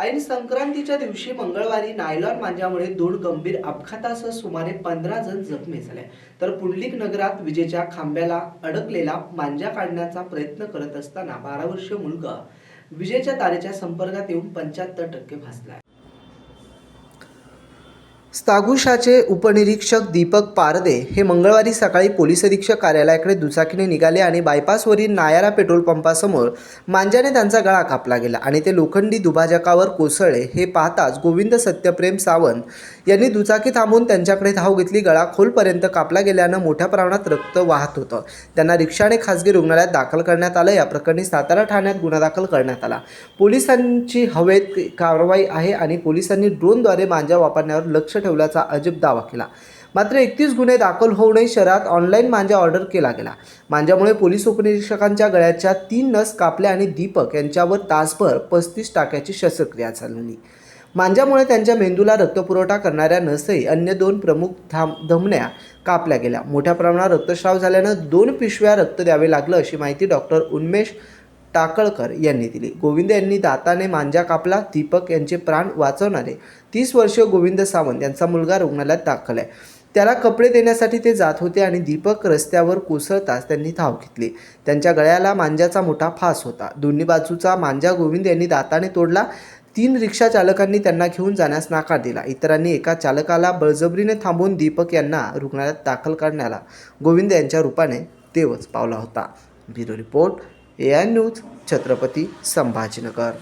ऐन संक्रांतीच्या दिवशी मंगळवारी नायलॉन मांजामुळे दोन गंभीर अपघातासह सुमारे पंधरा जण जखमी झाले. तर पुंडलिक नगरात विजेच्या खांब्याला अडकलेला मांजा काढण्याचा प्रयत्न करत असताना बारा वर्षीय मुलगा विजेच्या तारेच्या संपर्कात येऊन पंच्याहत्तर टक्के भासला. स्थागुशाचे उपनिरीक्षक दीपक पारदे हे मंगळवारी सकाळी पोलीस अधीक्षक कार्यालयाकडे दुचाकीने निघाले आणि बायपासवरील नायारा पेट्रोल पंपासमोर मांजाने त्यांचा गळा कापला गेला आणि ते लोखंडी दुभाजकावर कोसळले. हे पाहताच गोविंद सत्यप्रेम सावंत यांनी दुचाकी थांबून त्यांच्याकडे धाव घेतली. गळा खोलपर्यंत कापला गेल्यानं मोठ्या प्रमाणात रक्त वाहत होतं. त्यांना रिक्षाने खासगी रुग्णालयात दाखल करण्यात आलं. या प्रकरणी सातारा ठाण्यात गुन्हा दाखल करण्यात आला. पोलिसांची हवेत कारवाई आहे आणि पोलिसांनी ड्रोनद्वारे मांजा वापरण्यावर लक्ष ठेवल्याचा अजीब दावा केला. मात्र एकतीस गुन्हे दाखल होऊनही शहरात ऑनलाईन मांजा ऑर्डर केला गेला. मांजामुळे पोलीस उपनिरीक्षकांच्या गळ्याच्या तीन नस कापल्या आणि दीपक यांच्यावर तासभर पस्तीस टाक्याची शस्त्रक्रिया चालवली. मांजामुळे त्यांच्या मेंदूला रक्तपुरवठा करणाऱ्या नसही अन्य दोन प्रमुख धाम धमन्या कापल्या गेल्या. मोठ्या प्रमाणात रक्तस्राव झाल्यानं दोन पिशव्या रक्त द्यावे लागलं अशी माहिती डॉक्टर उन्मेष टाकळकर यांनी दिली. गोविंद यांनी दाताने मांजा कापला दीपक यांचे प्राण वाचवणारे. तीस वर्षीय गोविंद सावंत यांचा मुलगा रुग्णालयात दाखल आहे. त्याला कपडे देण्यासाठी ते जात होते आणि दीपक रस्त्यावर कोसळताच त्यांनी धाव घेतली. त्यांच्या गळ्याला मांजाचा मोठा फास होता. दोन्ही बाजूचा मांजा गोविंद यांनी दाताने तोडला. तीन रिक्षा चालकांनी त्यांना घेऊन जाण्यास नकार दिला. इतरांनी एका चालकाला बळजबरीने थांबवून दीपक यांना रुग्णालयात दाखल करण्याला गोविंद यांच्या रूपाने देवच पावला होता. Bureau report A I news Chhatrapati Sambhajinagar.